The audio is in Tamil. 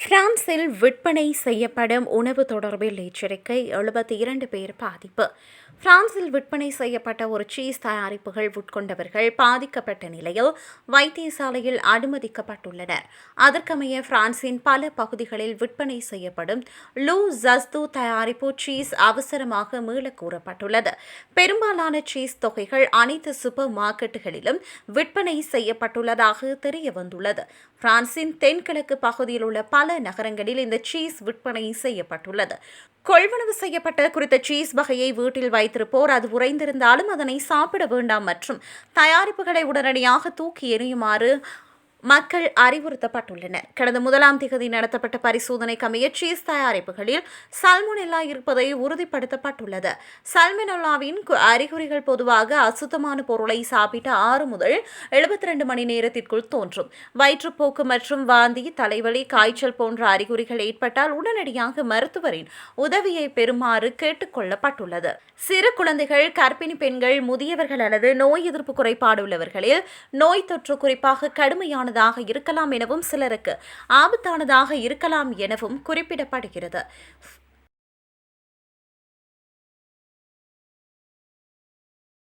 பிரான்சில் விற்பனை செய்யப்படும் உணவு தொடர்பில் எச்சரிக்கை எழுபத்தி இரண்டு பேர் பாதிப்பு. பிரான்சில் விற்பனை செய்யப்பட்ட ஒரு சீஸ் தயாரிப்புகள் உட்கொண்டவர்கள் பாதிக்கப்பட்ட நிலையில் வைத்தியசாலையில் அனுமதிக்கப்பட்டுள்ளனர். அதற்கமைய பிரான்சின் பல பகுதிகளில் விற்பனை செய்யப்படும் லூ ஜஸ்து தயாரிப்பு சீஸ் அவசரமாக மீள கூறப்பட்டுள்ளது பெரும்பாலான சீஸ் தொகைகள் அனைத்து சூப்பர் மார்க்கெட்டுகளிலும் விற்பனை செய்யப்பட்டுள்ளதாக தெரிய வந்துள்ளது பிரான்சின் தென்கிழக்கு பகுதியில் உள்ள பல நகரங்களில் இந்த சீஸ் விற்பனை செய்யப்பட்டுள்ளது. கொள்வனவு செய்யப்பட்ட குறித்த சீஸ் வகையை வீட்டில் வைத்திருப்போர் அது உறைந்திருந்தாலும் அதனை சாப்பிட வேண்டாம் மற்றும் தயாரிப்புகளை உடனடியாக தூக்கி எறியுமாறு மக்கள் அறிவுறுத்தப்பட்டுள்ளனர். கடந்த முதலாம் திகதி நடத்தப்பட்ட பரிசோதனைக்கமைய சீஸ் தயாரிப்புகளில் சல்மோனெல்லா இருப்பதை உறுதிப்படுத்தப்பட்டுள்ளது. சல்மோனெல்லாவின் கு- அறிகுறிகள் பொதுவாக அசுத்தமான பொருளை சாப்பிட்ட ஆறு முதல் எழுபத்தி ரெண்டு மணி நேரத்திற்குள் தோன்றும். வயிற்றுப்போக்கு மற்றும் வாந்தி தலைவலி காய்ச்சல் போன்ற அறிகுறிகள் ஏற்பட்டால் உடனடியாக மருத்துவரின் உதவியை பெறுமாறு கேட்டுக்கொள்ளப்பட்டுள்ளது சிறு குழந்தைகள் கர்ப்பிணி பெண்கள் முதியவர்கள் அல்லது நோய் எதிர்ப்பு குறைபாடு உள்ளவர்களில் நோய் தொற்று குறிப்பாக ஆபத்தானதாக இருக்கலாம் எனவும் சிலருக்கு ஆபத்தானதாக இருக்கலாம் எனவும் குறிப்பிடப்படுகிறது.